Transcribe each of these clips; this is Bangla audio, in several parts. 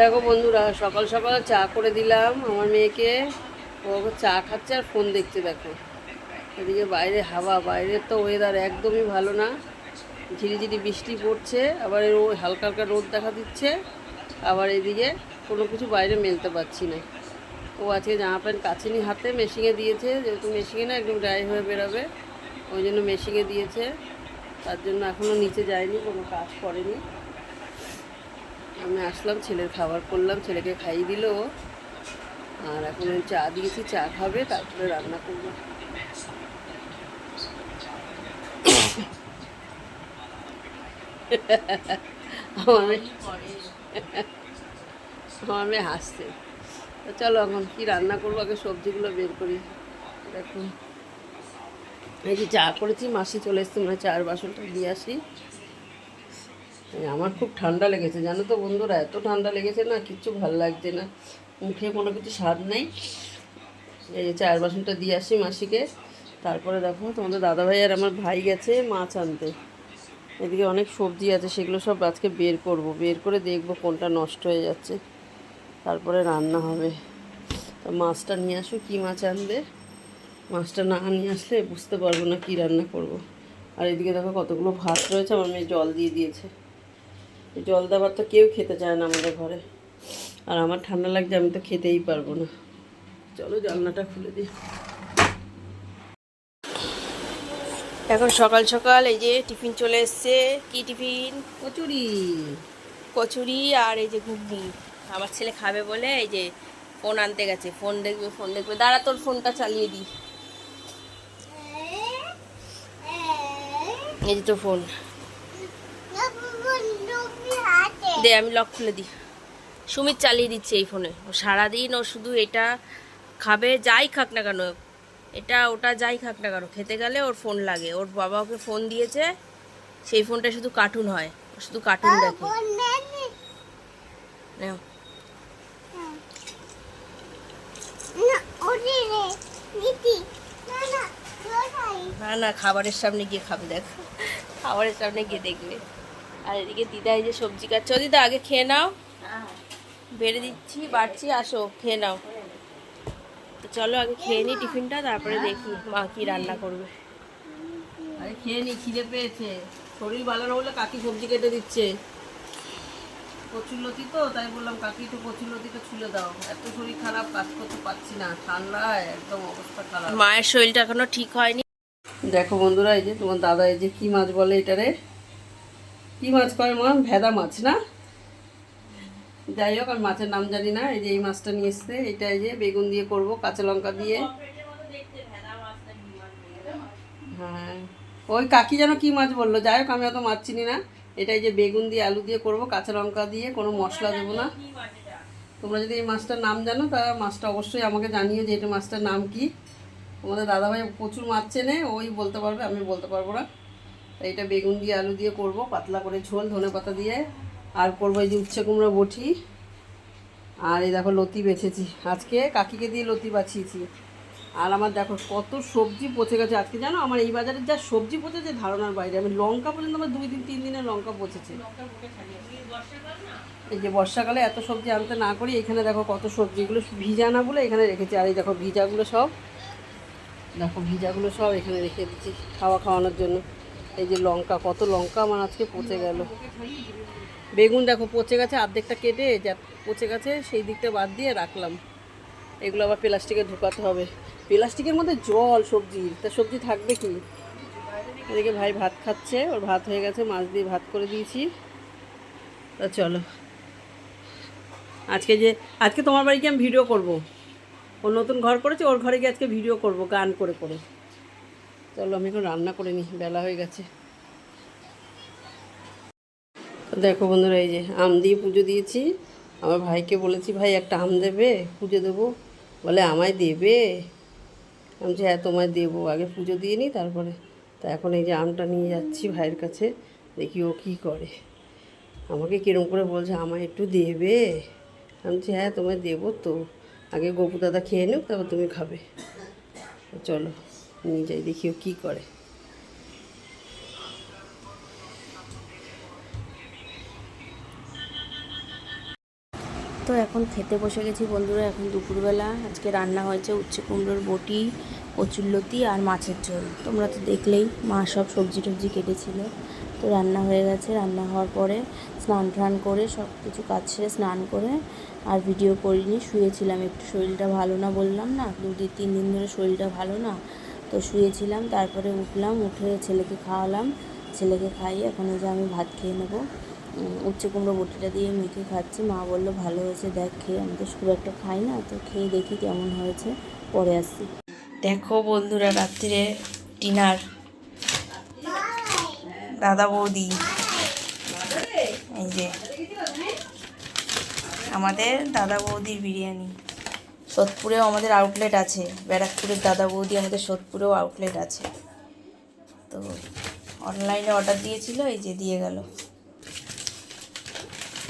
দেখো বন্ধুরা, সকাল সকাল চা করে দিলাম আমার মেয়েকে। ও চা খাচ্ছে আর ফোন দেখছে দেখো। এদিকে বাইরে হাওয়া, বাইরের তো ওয়েদার একদমই ভালো না। ঝিরিঝিরি বৃষ্টি পড়ছে, আবার হালকা হালকা রোদ দেখা দিচ্ছে। আবার এদিকে কোনো কিছু বাইরে মেলতে পারছি না। ও আজকে জামা প্যান্ট কাছেনি হাতে মেশিনে দিয়েছে। যেহেতু মেশিনে না একদম ড্রাই হয়ে বেরোবে, ওই জন্য মেশিনে দিয়েছে। তার জন্য এখনও নিচে যায়নি, কোনো কাজ করেনি। আমি আসলাম, ছেলের খাবার করলাম, ছেলেকে খাইয়ে দিল। আর এখন চা দিয়েছি, চা খাবে, তারপরে রান্না করব। আমার মেয়ে- হাসছে। চলো এখন কি রান্না করব, আগে সবজিগুলো বের করি। দেখো। এই যে চা করেছি, মাসি চলে এসছে মানে চার বাসনটা দিয়ে আসি। আমার খুব ঠান্ডা লেগেছে, জানো তো বন্ধুরা, এত ঠান্ডা লেগেছে না, কিচ্ছু ভালো লাগছে না। মুখে কোনো কিছু স্বাদ নেই। এই যে চার বাসনটা দিয়ে আসি মাসিকে। তারপরে দেখো, তোমাদের দাদাভাই আর আমার ভাই গেছে মাছ আনতে। এদিকে অনেক সবজি আছে, সেগুলো সব আজকে বের করব। বের করে দেখব কোনটা নষ্ট হয়ে যাচ্ছে। তারপরে রান্না হবে। তো মাছটা নিয়ে আসো, কী মাছ আনবে? মাছটা না নিয়ে আসলে বুঝতে পারব না কী রান্না করব। আর এদিকে দেখো কতগুলো ভাত রয়েছে, আমার মেয়ে জল দিয়ে দিয়েছে। জল দেওয়ার তো কেউ খেতে চায় না আমাদের ঘরে। আর আমার ঠান্ডা লাগছে আমি তো খেতেই পারব না। চলো জানলাটা খুলে দিই। এখন সকাল সকাল এই যে টিফিন চলে এসছে। কি টিফিন? কচুরি। কচুরি আর এই যে ঘুগনি। আমার ছেলে খাবে বলে এই যে ফোন আনতে গেছে। ফোন দেখবে ফোন দেখবে। দাঁড়া তোর ফোনটা চালিয়ে দিই। এই যে তোর ফোন। দে আমি লক খুলে দিই। সুমিত চালিয়ে দিচ্ছে এই ফোনে ও সারাদিন ও শুধু এটা খাবে যাই খাক না কেন এটা ওটা যাই খাক না কেন খেতে গেলে ওর ফোন লাগে। ওর বাবা ওকে ফোন দিয়েছে সেই ফোনটা শুধু কার্টুন হয়। শুধু কার্টুন দেখে। না না খাবারের সামনে গিয়ে খাবে দেখ। খাবারের সামনে গিয়ে দেখবে। আর এদিকে দিদা এই যে সবজি কাটছে। দিদা আগে খেয়ে নাও। বেড়ে দিচ্ছি বাড়ছি আসো খেয়ে নাও। তো চলো আগে খেয়ে নিই টিফিনটা তারপরে দেখি মা কি রান্না করবে। আরে খেয়ে নি খিদে পেয়েছে। শরীর ভালো না বলে কাকি সবজি কেটে দিচ্ছে। কচুরলতি তো তাই বললাম কাকি একটু কচুরলতিটা ছুলে দাও। এত শরীর খারাপ কাজ করতে পারছি না। ঠান্ডায় একদম অবস্থা খারাপ। মায়ের শরীরটা এখনও ঠিক হয়নি। দেখো বন্ধুরা এই যে তোমার দাদা এই যে কি মাছ বলে এটারে? কি মাছ কয় মা? ভেদা মাছ না? যাই হোক আমি মাছের নাম জানি না, এই যে এই মাছটা নিয়ে এসছে, এটা এই যে বেগুন দিয়ে করব, কাঁচা লঙ্কা দিয়ে। হ্যাঁ। ওই কাকি যেন কি মাছ বলল? যাই হোক, আমি অত মাছ চিনি না। এটা এই যে বেগুন দিয়ে, আলু দিয়ে করব, কাঁচা লঙ্কা দিয়ে, কোনো মশলা দেবো না। তোমরা যদি এই মাছটার নাম জানো তা মাছটা অবশ্যই আমাকে জানিও যে এটা মাছটার নাম কি। তোমাদের দাদাভাই প্রচুর মাছ চেনে, ওই বলতে পারবে, আমি বলতে পারব না। এটা বেগুন দিয়ে আলু দিয়ে করব, পাতলা করে ঝোল, ধনে পাতা দিয়ে। আর করব এই যে উচ্ছে কুমড়ো বটি। আর এই দেখো লতি বেছেছি। আজকে কাকিকে দিয়ে লতি বাছিয়েছি। আর আমার দেখো কত সবজি পচে গেছে। আজকে জানো আমার এই বাজারে যা সবজি পচেছে ধারণার বাইরে। আমি লঙ্কা পর্যন্ত আমার দুই দিন, তিন দিনের লঙ্কা পচেছে। এই যে বর্ষাকালে এত সবজি আনতে না করি, এখানে দেখো কত সবজি। এগুলো ভিজা না বলে এখানে রেখেছি। আর এই দেখো ভিজাগুলো সব। দেখো ভিজাগুলো সব এখানে রেখে দিচ্ছি খাওয়া খাওয়ানোর জন্য। এই যে লঙ্কা, কত লঙ্কা আমার আজকে পচে গেল। বেগুন দেখো পচে গেছে, অর্ধেকটা কেটে যা পচে গেছে, সেই দিকটা বাদ দিয়ে রাখলাম। এগুলো আবার প্লাস্টিকে ঢুকাতে হবে। প্লাস্টিকের মধ্যে জল, সবজি, তা সবজি থাকবে কি? এদিকে ভাই ভাত খাচ্ছে, ওর ভাত হয়ে গেছে, মাছ দিয়ে ভাত করে দিয়েছি। তা চলো। আজকে যে, আজকে তোমার বাড়িকে আমি ভিডিও করব। ও নতুন ঘর করেছে, ওর ঘরে গিয়ে আজকে ভিডিও করব, গান করে করে। চলো আমি এখন রান্না করে নিই বেলা হয়ে গেছে। দেখো বন্ধুরা এই যে আম দিয়ে পুজো দিয়েছি। আমার ভাইকে বলেছি ভাই একটা আম দেবে পুজো দেবো। বলে আমায় দেবে? আমি বলছি, হ্যাঁ তোমায় দেবো। আগে পুজো দিয়ে নিই তারপরে। তা এখন এই যে আমটা নিয়ে যাচ্ছি ভাইয়ের কাছে দেখি ও কী করে। আমাকে কিরম করে বলছে আমায় একটু দেবে? আমি বলছি হ্যাঁ তোমায় দেবো তো। আগে গপু দাদা খেয়ে নিও তারপর তুমি খাবে। চলো। নিয়ে যাই, দেখি ও কী করে। তো এখন খেতে বসে গেছি বন্ধুরা, এখন দুপুরবেলা। আজকে রান্না হয়েছে উচ্ছে কুমড়োর বটি কচুরলতি আর মাছের ঝোল। তোমরা তো দেখলেই মা সব সবজি টবজি কেটেছিল। তো রান্না হয়ে গেছে, রান্না হওয়ার পরে স্নান টান করে সব কিছু কাজ সেরে স্নান করে আর ভিডিও করিনি, শুয়েছিলাম একটু, শরীরটা ভালো না বললাম না দু তিন দিন ধরে শরীরটা ভালো না। তো শুয়েছিলাম, তারপরে উঠলাম, উঠে ছেলেকে খাওয়ালাম। ছেলেকে খাইয়ে এখন যে আমি ভাত খেয়ে নেব। উচ্ছে কুমড়ো বটিটা দিয়ে মেখে খাচ্ছি। মা বলল, ভালো হয়েছে, দেখ, খেয়ে আমি তো খুব একটা খাই না, তো খেয়ে দেখি কেমন হয়েছে। পরে আসছি। দেখো বন্ধুরা রাত্রিরে ডিনার। দাদা বৌদি। এই যে, আমাদের দাদা বৌদির বিরিয়ানি। সোদপুরেও আমাদের আউটলেট আছে। ব্যারাকপুরের দাদা বৌদি আমাদের সোদপুরেও আউটলেট আছে। তো অনলাইনে অর্ডার দিয়েছিল, এই যে দিয়ে গেল।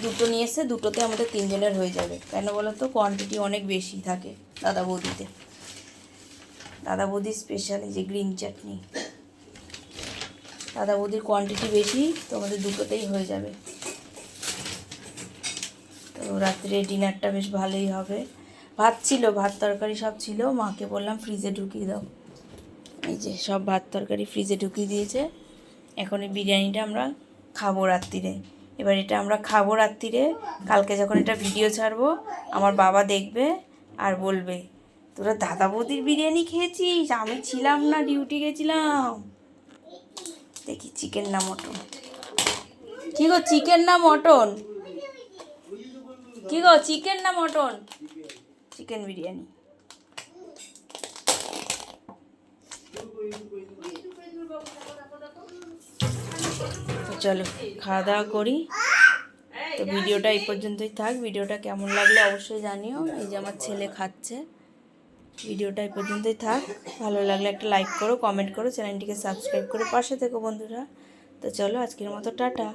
দুটো নিয়ে এসে দুটোতে আমাদের তিনজনের হয়ে যাবে। কেন বলো তো কোয়ান্টিটি অনেক বেশি থাকে দাদা বৌদিতে। দাদা বৌদির স্পেশাল এই যে গ্রিন চাটনি দাদা বৌদির কোয়ান্টিটি বেশি, তো আমাদের দুটোতেই হয়ে যাবে। তো রাত্রে ডিনারটা বেশ ভালোই হবে। ভাত ছিল, ভাত তরকারি সব ছিল। মাকে বললাম ফ্রিজে ঢুকিয়ে দাও। এই যে সব ভাত তরকারি ফ্রিজে ঢুকিয়ে দিয়েছে। এখন এই বিরিয়ানিটা আমরা খাব রাত্রিরে এবার এটা আমরা খাব রাত্রিরে কালকে যখন এটা ভিডিও ছাড়বো, আমার বাবা দেখবে আর বলবে, তোরা দাদা বৌদির বিরিয়ানি খেয়েছিস? আমি ছিলাম না, ডিউটি গেছিলাম। দেখি, চিকেন না মটন? কি গো, চিকেন না মটন? কি গো, চিকেন না মটন? চিকেন বিরিয়ানি। চলো, খাওয়া দাওয়া করি। তো ভিডিওটা এই পর্যন্তই থাক। ভিডিওটা কেমন লাগলে অবশ্যই জানিও। এই যে আমার ছেলে খাচ্ছে। ভিডিওটা এই পর্যন্তই থাক। ভালো লাগলে একটা লাইক করো কমেন্ট করো, চ্যানেলটিকে সাবস্ক্রাইব করে পাশে থেকো বন্ধুরা। তো চলো, আজকের মতো টাটা।